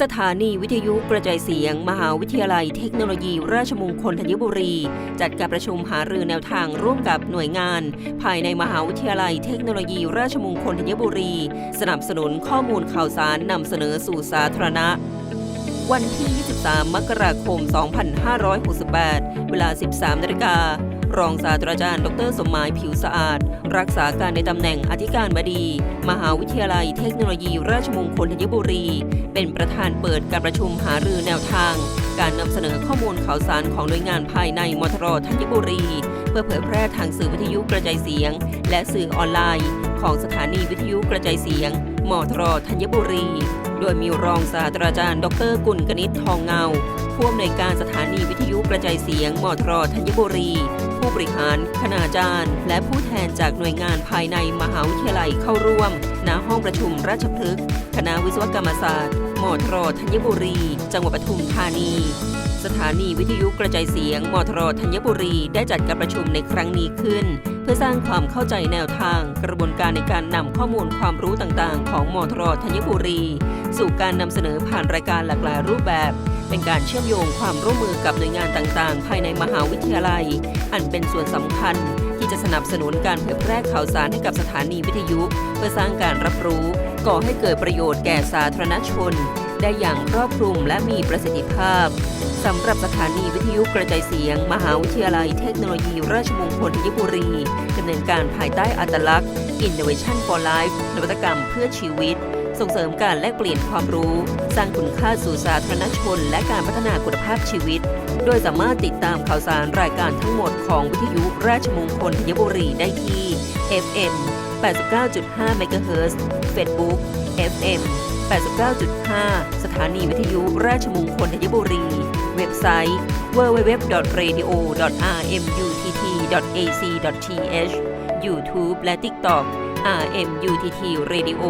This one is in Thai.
สถานีวิทยุกระจายเสียง มหาวิทยาลัยเทคโนโลยี ราชมงคลธัญบุรี จัดการประชุมหารือแนวทางร่วมกับหน่วยงาน ภายในมหาวิทยาลัยเทคโนโลยี ราชมงคลธัญบุรี สนับสนุนข้อมูลข่าวสารนำเสนอสู่สาธารณะ วันที่ 23 มกราคม 2568 เวลา 13นาฬิกา รองศาสตราจารย์ ดรสมหมายผิวสะอาด รักษาการในตำแหน่งอธิการบดี มหาวิทยาลัยเทคโนโลยี ราชมงคลธัญบุรี เป็นประธานเปิดการประชุมหารือแนวทาง การนำเสนอข้อมูลข่าวสารของหน่วยงานภายในมทรธัญบุรี เพื่อเผยแพร่ทางสื่อวิทยุกระจายเสียง และสื่อออนไลน์ ของสถานีวิทยุกระจายเสียงมทรธัญบุรี โดยมีรองศาสตราจารย์ ดรกุลกนิษฐ์ทองเงาผู้อำนวยการสถานีวิทยุกระจายเสียงมทรธัญบุรี ผู้บริหารคณาจารย์ และผู้แทนจากหน่วยงานภายในมหาวิทยาลัยเข้าร่วม ณ ห้องประชุมราชพฤกษ์คณะวิศวกรรมศาสตร์มทรธัญบุรี จังหวัดปทุมธานี สถานีวิทยุกระจายเสียงมทรธัญบุรีได้จัดการประชุมในครั้งนี้ขึ้น เพื่อสร้างความเข้าใจแนวทาง กระบวนการในการนำข้อมูลความรู้ต่างๆ ของมทรธัญบุรี สู่การนำเสนอผ่านรายการหลากหลายรูปแบบ เป็นการเชื่อมโยงความร่วมมือกับหน่วยงานต่างๆ ภายในมหาวิทยาลัย อันเป็นส่วนสำคัญที่จะสนับสนุนการเผยแพร่ข่าวสารให้กับสถานีวิทยุ เพื่อสร้างการรับรู้ ก่อให้เกิดประโยชน์แก่สาธารณชน ได้อย่างครอบคลุมและมีประสิทธิภาพสำหรับสถานีวิทยุกระจายเสียง มหาวิทยาลัยเทคโนโลยี ราชมงคลธัญบุรีดำเนินการภายใต้อัตลักษณ์ Innovation for Life นวัตกรรมเพื่อชีวิต ส่งเสริมการแลกเปลี่ยนความรู้ สร้างคุณค่าสู่สาธารณชน และการพัฒนาคุณภาพชีวิต โดยสามารถติดตามข่าวสารรายการทั้งหมดของวิทยุราชมงคลธัญบุรีได้ที่ FM 89.5 MHz Facebook FM 89.5 สถานีวิทยุราชมงคลธัญบุรี เว็บไซต์ www.radio.rmutt.ac.th YouTube และ TikTok RMUTT Radio